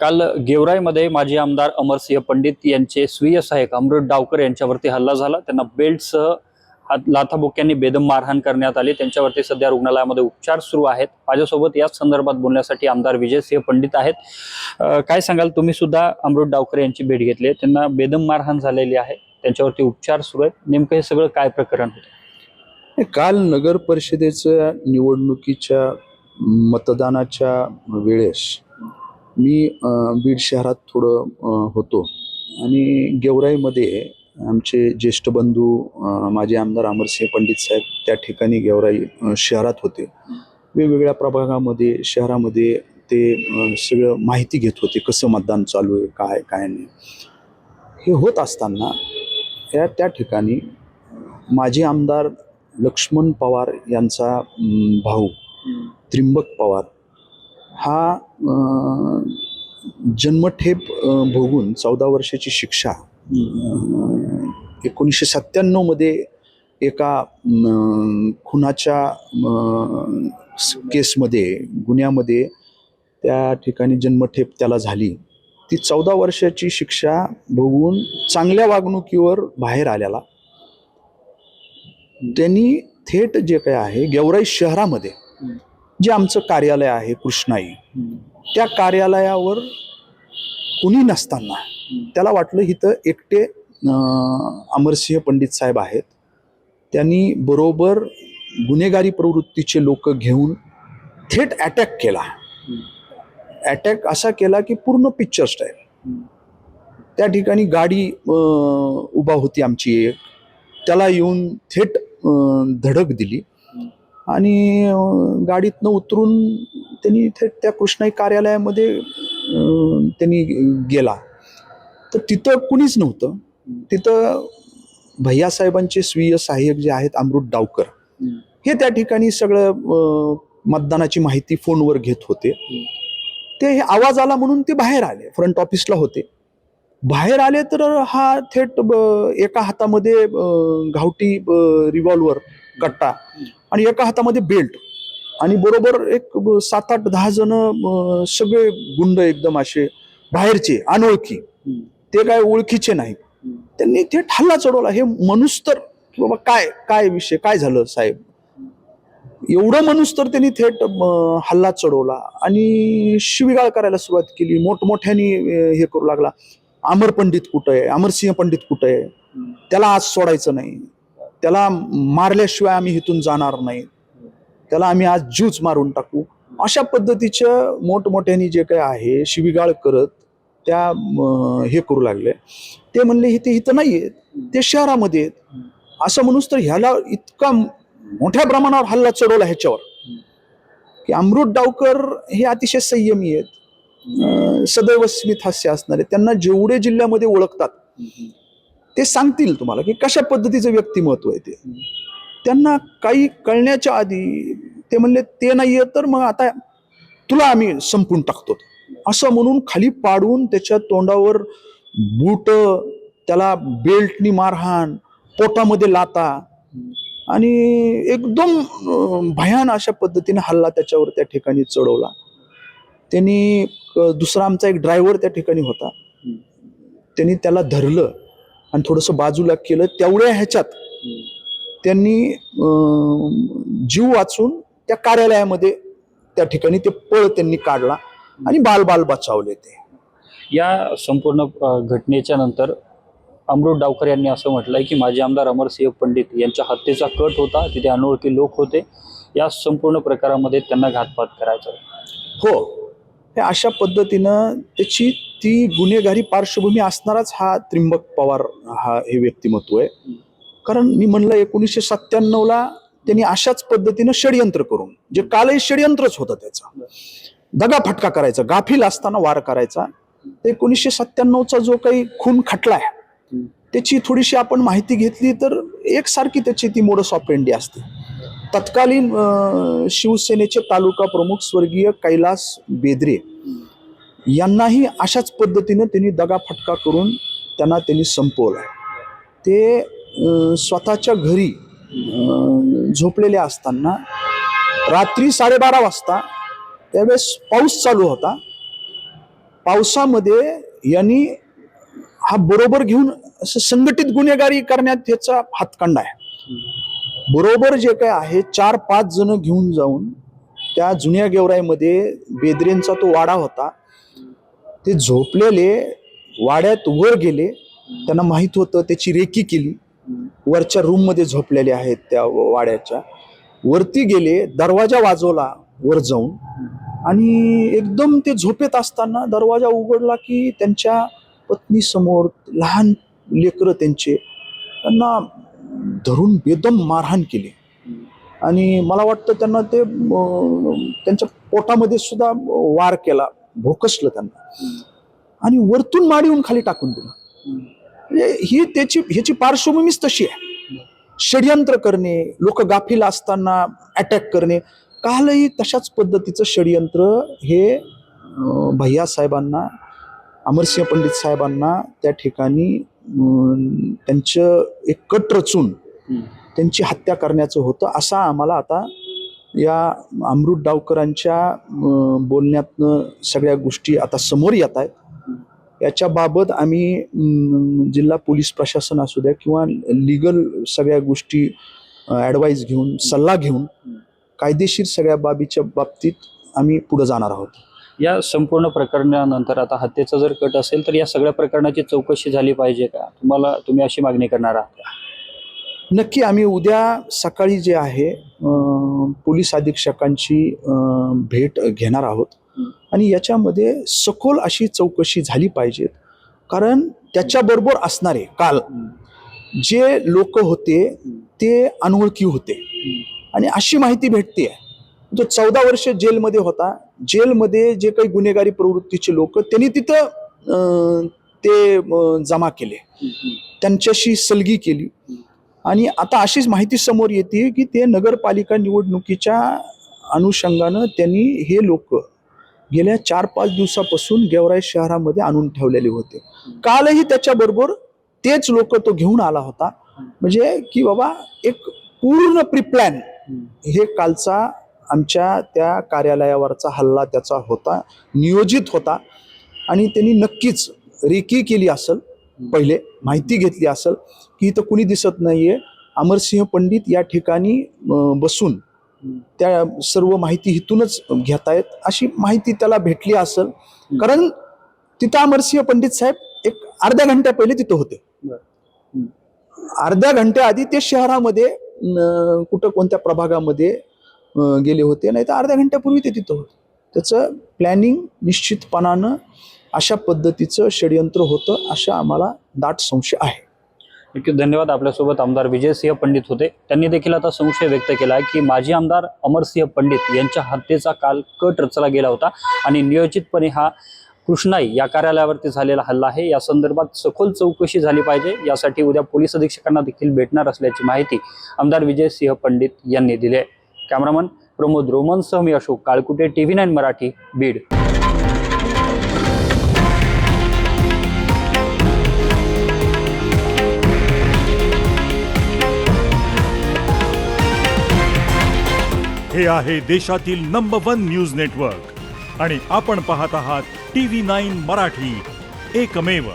काल गेवराईमध्ये माजी आमदार अमरसिंह पंडित यांचे स्वीय सहाय्यक अमृत डावकर यांच्यावरती हल्ला झाला. त्यांना बेल्टसह हात लाथाबुक्यांनी बेदम मारहाण करण्यात आली. त्यांच्यावरती सध्या रुग्णालयामध्ये उपचार सुरू आहेत. माझ्यासोबत याच संदर्भात बोलण्यासाठी आमदार विजयसिंह पंडित आहेत. काय सांगाल? तुम्ही सुद्धा अमृत डावकर यांची भेट घेतली आहे. त्यांना बेदम मारहाण झालेली आहे. त्यांच्यावरती उपचार सुरू आहेत. नेमकं हे सगळं काय प्रकरण होतं? काल नगर परिषदेच्या निवडणुकीच्या मतदानाच्या वेळेस मी बीड शहरात थोडं होतो. आणि गेवराईमध्ये आमचे ज्येष्ठ बंधू माझे आमदार अमरसिंह पंडित साहेब त्या ठिकाणी गेवराई शहरात होते. वेगवेगळ्या प्रभागामध्ये शहरामध्ये ते सगळं माहिती घेत होते कसं मतदान चालू आहे काय काय नाही. हे होत असताना या त्या ठिकाणी माजी आमदार लक्ष्मण पवार यांचा भाऊ त्रिंबक पवार हा जन्मठेप भोगून चौदा वर्षाची शिक्षा एकोणीसशे सत्त्याण्णवमध्ये एका खुनाच्या केसमध्ये गुन्ह्यामध्ये त्या ठिकाणी जन्मठेप त्याला झाली. ती चौदा वर्षाची शिक्षा भोगून चांगल्या वागणुकीवर बाहेर आल्याला. त्यांनी थेट जे काय आहे गेवराई शहरामध्ये जे आमचं कार्यालय आहे कृष्णाई त्या कार्यालयावर कुणी नसताना त्याला वाटलं इथं एकटे अमरसिंह पंडित साहेब आहेत. त्यांनी बरोबर गुन्हेगारी प्रवृत्तीचे लोक घेऊन थेट अटॅक केला. अटॅक असा केला की पूर्ण पिक्चर स्टाईल. त्या ठिकाणी गाडी उभा होती आमची एक. त्याला येऊन थेट धडक दिली. आणि गाडीतनं उतरून त्यांनी थेट त्या कृष्णाई कार्यालयामध्ये त्यांनी गेला. तर तिथं कुणीच नव्हतं. तिथं भैयासाहेबांचे स्वीय सहाय्यक जे आहेत अमृत डावकर. हे त्या ठिकाणी सगळं मतदानाची माहिती फोनवर घेत होते. ते हे आवाज आला म्हणून ते बाहेर आले फ्रंट ऑफिसला होते. बाहेर आले तर हा थेट ब- एका हातामध्ये घावटी रिव्हॉल्वर कट्टा. आणि एका हातामध्ये बेल्ट आणि बरोबर एक सात आठ दहा जण सगळे गुंड एकदम असे बाहेरचे अनोळखी. ते काय ओळखीचे नाही. त्यांनी थेट हल्ला चढवला. हे मनुस्तर की बाबा काय काय विषय काय झालं साहेब? एवढं मनुस तर त्यांनी थेट हल्ला चढवला. आणि शिविगाळ करायला सुरुवात केली. मोठमोठ्याने हे करू लागला. अमर पंडित कुठं आहे? अमरसिंह पंडित कुठं आहे? त्याला आज सोडायचं नाही. त्याला मारल्याशिवाय आम्ही इथून जाणार नाही. त्याला आम्ही आज जीवच मारून टाकू. अशा पद्धतीचं मोठमोठ्याने जे काय आहे शिविगाळ करत त्या हे करू लागले. ते म्हणले इथे इथं नाही आहेत ते शहरामध्ये आहेत. असं म्हणूच तर ह्याला इतका मोठ्या प्रमाणावर हल्ला चढवला ह्याच्यावर. की अमृत डावकर हे अतिशय संयमी आहेत. सदैव स्मित हास्य असणारे. त्यांना जेवढे जिल्ह्यामध्ये ओळखतात ते सांगतील तुम्हाला की कशा पद्धतीचं व्यक्तिमत्व आहे ते. त्यांना काही कळण्याच्या आधी ते म्हणले ते नाहीये तर मग आता तुला आम्ही संपून टाकतो. असं म्हणून खाली पाडून त्याच्या तोंडावर बूट त्याला बेल्टनी मारहाण पोटामध्ये लाता आणि एकदम भयान अशा पद्धतीने हल्ला त्याच्यावर त्या ठिकाणी चढवला. त्यांनी दुसरा आमचा एक ड्रायव्हर त्या ठिकाणी होता. त्यांनी त्याला धरलं. आणि थोडंसं बाजूला केलं तेवढ्या ह्याच्यात त्यांनी जीव वाचून त्या कार्यालयामध्ये त्या ठिकाणी ते पळ त्यांनी काढला आणि बाल बाल बचावले ते. या संपूर्ण घटनेच्या नंतर अमृत डावकर यांनी असं म्हटलंय की माजी आमदार अमरसिंह पंडित यांच्या हत्येचा कट होता तिथे अनोळखी लोक होते. या संपूर्ण प्रकारामध्ये त्यांना घातपात करायचा. हे. अशा पद्धतीनं त्याची ती गुन्हेगारी पार्श्वभूमी असणाराच हा त्रिंबक पवार हा हे व्यक्तिमत्व आहे. कारण मी म्हणलं एकोणीसशे सत्त्याण्णवला त्यांनी अशाच पद्धतीनं षडयंत्र करून जे कालही षडयंत्रच होतं त्याचं दगाफटका करायचा गाफील असताना वार करायचा. एकोणीसशे सत्त्याण्णवचा जो काही खून खटलाय त्याची थोडीशी आपण माहिती घेतली तर एकसारखी त्याची ती मोडस ऑफ असते. तत्कालीन शिवसेनेचे तालुका प्रमुख स्वर्गीय कैलास बेदरे यांनाही अशाच पद्धतीनं त्यांनी दगाफटका करून त्यांना त्यांनी संपवलं ते स्वतःच्या घरी झोपलेले असताना रात्री साडेबारा वाजता त्यावेळेस पाऊस चालू होता. पावसामध्ये यांनी हा बरोबर घेऊन असं संघटित गुन्हेगारी करण्यात ह्याचा हातकांडा आहे. बरोबर जे काय आहे चार पाच जण घेऊन जाऊन त्या जुन्या गेवराईमध्ये बेदरेंचा तो वाडा होता. ते झोपलेले वाड्यात वर गेले. त्यांना माहीत होतं त्याची रेकी केली. वरच्या रूममध्ये झोपलेले आहेत त्या वाड्याच्या. वरती गेले दरवाजा वाजवला वर जाऊन. आणि एकदम ते झोपेत असताना दरवाजा उघडला की त्यांच्या पत्नीसमोर लहान लेकरं त्यांचे. त्यांना धरून बेदम मारहाण केली. आणि मला वाटतं त्यांना ते त्यांच्या पोटामध्ये सुद्धा वार केला भोकसलं त्यांना. आणि वरतून माडीहून खाली टाकून दिलं. म्हणजे ही त्याची ह्याची पार्श्वभूमीच तशी आहे. षडयंत्र करणे लोक गाफील असताना अटॅक करणे कालही तशाच पद्धतीचं षडयंत्र हे भैया साहेबांना अमरसिंह पंडित साहेबांना त्या ठिकाणी त्यांचं एक कट रचून त्यांची हत्या करण्याचं होतं असा आम्हाला आता या अमृत डावकरांच्या बोलण्यातनं सगळ्या गोष्टी आता समोर येत आहेत. याच्या बाबत आम्ही जिल्हा पोलीस प्रशासन असू द्या किंवा लिगल सगळ्या गोष्टी ॲडवाईस घेऊन सल्ला घेऊन कायदेशीर सगळ्या बाबीच्या बाबतीत आम्ही पुढे जाणार आहोत. या संपूर्ण प्रकरणानंतर आता हत्येचा जर कट असेल तर या सगळ्या प्रकरणाची चौकशी झाली पाहिजे का? तुम्हाला तुम्ही अशी मागणी करणार आहात का? नक्की आम्ही उद्या सकाळी जे आहे पोलीस अधीक्षकांची भेट घेणार आहोत. आणि याच्यामध्ये सखोल अशी चौकशी झाली पाहिजेत कारण त्याच्याबरोबर असणारे काल जे लोक होते ते अनोळखी होते. आणि अशी माहिती भेटते तो चौदा वर्ष जेलमध्ये होता जेलमध्ये जे काही गुन्हेगारी प्रवृत्तीचे लोक त्यांनी तिथं ते जमा केले. त्यांच्याशी सलगी केली. आणि आता अशीच माहिती समोर येते की ते नगरपालिका निवडणुकीच्या अनुषंगानं त्यांनी हे लोक गेल्या चार पाच दिवसापासून गेवराई शहरामध्ये आणून ठेवलेले होते. कालही त्याच्याबरोबर तेच लोक तो घेऊन आला होता. म्हणजे की बाबा एक पूर्ण प्रिप्लॅन हे कालचा आमच्या त्या कार्यालयावरचा हल्ला त्याचा होता नियोजित होता. आणि त्यांनी नक्कीच रेकी केली असेल पहिले माहिती घेतली असेल की इथं कुणी दिसत नाहीये. अमरसिंह पंडित या ठिकाणी बसून त्या सर्व माहिती इथूनच घेतायत अशी माहिती त्याला भेटली असेल. कारण तिथं अमरसिंह पंडित साहेब एक अर्ध्या घंट्या पहिले तिथं होते. अर्ध्या घंट्या आधी ते शहरामध्ये कुठं कोणत्या प्रभागामध्ये गेले होते नाही तर अर्ध्या घंट्यापूर्वी ते तिथं होते. त्याचं प्लॅनिंग निश्चितपणानं अशा पद्धतीचं षडयंत्र होतं अशा आम्हाला दाट संशय आहे. नक्की धन्यवाद आपल्यासोबत आमदार विजयसिंह पंडित होते. त्यांनी देखील आता संशय व्यक्त केला आहे की माजी आमदार अमरसिंह पंडित यांच्या हत्येचा काल कट रचला गेला होता आणि नियोजितपणे हा कृष्णाई या कार्यालयावरती झालेला हल्ला आहे. या संदर्भात सखोल चौकशी झाली पाहिजे. यासाठी उद्या पोलीस अधीक्षकांना देखील भेटणार असल्याची माहिती आमदार विजयसिंह पंडित यांनी दिली आहे. कॅमेरामन प्रमोद रोमनसह मी Ashok Kalkute T V nine Marathi Beed. हे आहे देशातील नंबर वन न्यूज नेटवर्क आणि आपण पाहत आहात टी व्ही नाईन मराठी. एकमेव.